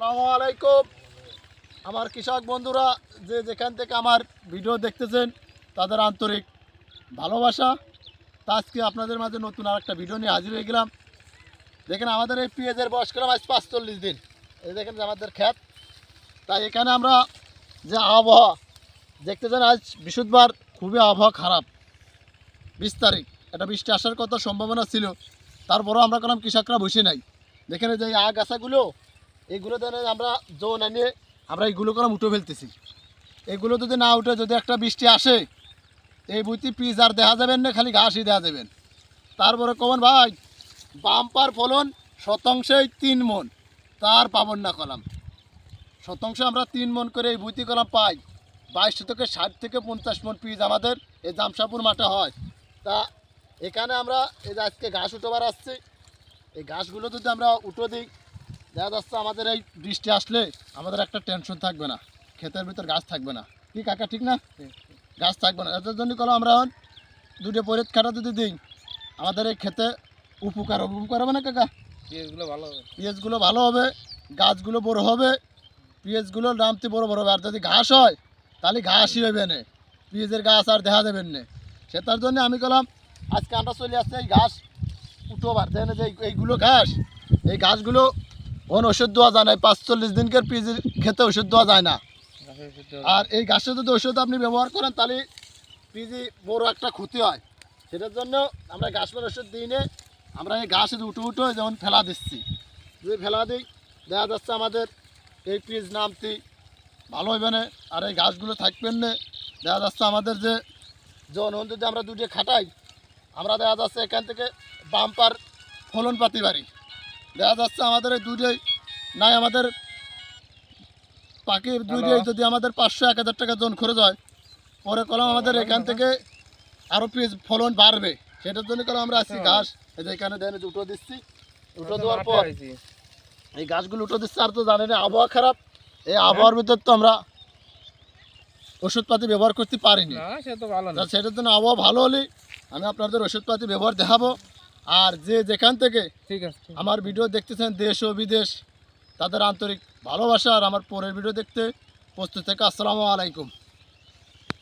আসসালামু আমার কৃষক বন্ধুরা, যে যেখান থেকে আমার ভিডিও দেখতেছেন, তাদের আন্তরিক ভালোবাসা। তা আজকে আপনাদের মাঝে নতুন আর একটা ভিডিও নিয়ে হাজির হয়ে গেলাম। দেখেন আমাদের এই পেঁয়াজের বয়স করলাম আজ পাঁচচল্লিশ দিন। এই দেখেন যে আমাদের খ্যাত তাই এখানে আমরা যে আবহাওয়া, দেখতেছেন আজ বৃহস্পতিবার খুবই আবহাওয়া খারাপ। বিশ তারিখ। একটা বৃষ্টি আসার কথা সম্ভাবনা ছিল। তারপরও আমরা কোনো কৃষকরা বসে নাই। দেখেন যে আগাছাগুলো এইগুলো দেন আমরা জোন আনিয়ে আমরা এইগুলো করে উঠে ফেলতেছি। এগুলো যদি না উঠে, যদি একটা বৃষ্টি আসে, এই বইটি পিস আর দেখা যাবেন না, খালি ঘাসই দেখা যাবেন। তারপরে কমন ভাই, বাম্পার ফলন শতাংশেই তিন মন। তার পাবন না কলাম। শতাংশে আমরা তিন মন করে এই বইতি কলাম পাই। বাইশ থেকে ষাট থেকে পঞ্চাশ মন পিস আমাদের এই জামশাপুর মাঠে হয়। তা এখানে আমরা এই আজকে ঘাস উঠোবার আসছি। এই ঘাসগুলো যদি আমরা উঠো দিই দেখা যাচ্ছে আমাদের এই বৃষ্টি আসলে আমাদের একটা টেনশন থাকবে না। ক্ষেতের ভিতর গাছ থাকবে না। কি কাকা ঠিক না? গাছ থাকবে না। এটার জন্য কোনো আমরা এখন দুটো পরীক্ষাটা যদি দিই আমাদের এই ক্ষেতে উপকার উপকার হবে না কাকা? পেঁয়াজগুলো ভালো হবে। পেঁয়াজগুলো ভালো হবে গাছগুলো বড় হবে পেঁয়াজগুলো নামতে বড় বড় হবে। আর যদি ঘাস হয় তাহলে ঘাসই হবে না। পেঁয়াজের গাছ আর দেখা দেবেন না। সেটার জন্য আমি কলাম আজকে আমরা চলে আসছি এই ঘাস উঠোবার। যে এইগুলো ঘাস এই ঘাসগুলো ওন ওষুধ দেওয়া যায় না পাঁচচল্লিশ দিনকার পেঁয়াজের খেতে ওষুধ দেওয়া যায় না। আর এই গাছের যদি ওষুধ আপনি ব্যবহার করেন, তাহলে পিজি বড় একটা ক্ষতি হয়। সেটার জন্য আমরা গাছ মারা ওষুধ দিই নে, আমরা এই ঘাস উঠো উঠো যেমন ফেলা দিচ্ছি। যদি ফেলা দিই, দেখা যাচ্ছে আমাদের এই পিজ নামতি ভালো হইবে না, আর এই গাছগুলো থাকবেন না। দেখা যাচ্ছে আমাদের যে জন যদি আমরা দুটো খাটাই, আমরা দেখা যাচ্ছে এখান থেকে বাম্পার ফলন পাতি পারি দেখা যাচ্ছে আমাদের এই দুটোই নাই আমাদের পাখি দুটোই যদি আমাদের পাঁচশো এক হাজার টাকা জন খরচ হয় পরে কলম আমাদের এখান থেকে আরও পিস ফলন বাড়বে। সেটার জন্য কলম আমরা আজকে ঘাস। এই যে এখানে দেন উঠো দিচ্ছি। উঠো দেওয়ার পর এই গাছগুলো উঠে দিচ্ছে আর তো জানেন আবহাওয়া খারাপ। এই আবহাওয়ার ভিতর তো আমরা ওষুধপাতি ব্যবহার করতে পারিনি। সেটার জন্য আবহাওয়া ভালো হলে আমি আপনাদের ওষুধপাতি ব্যবহার দেখাবো। আর যে যেখান থেকে ঠিক আছে আমার ভিডিও দেখতেছেন দেশ ও বিদেশ তাদের আন্তরিক ভালোবাসা আর আমার পরের ভিডিও দেখতে প্রস্তুত থেকে আসসালামু আলাইকুম।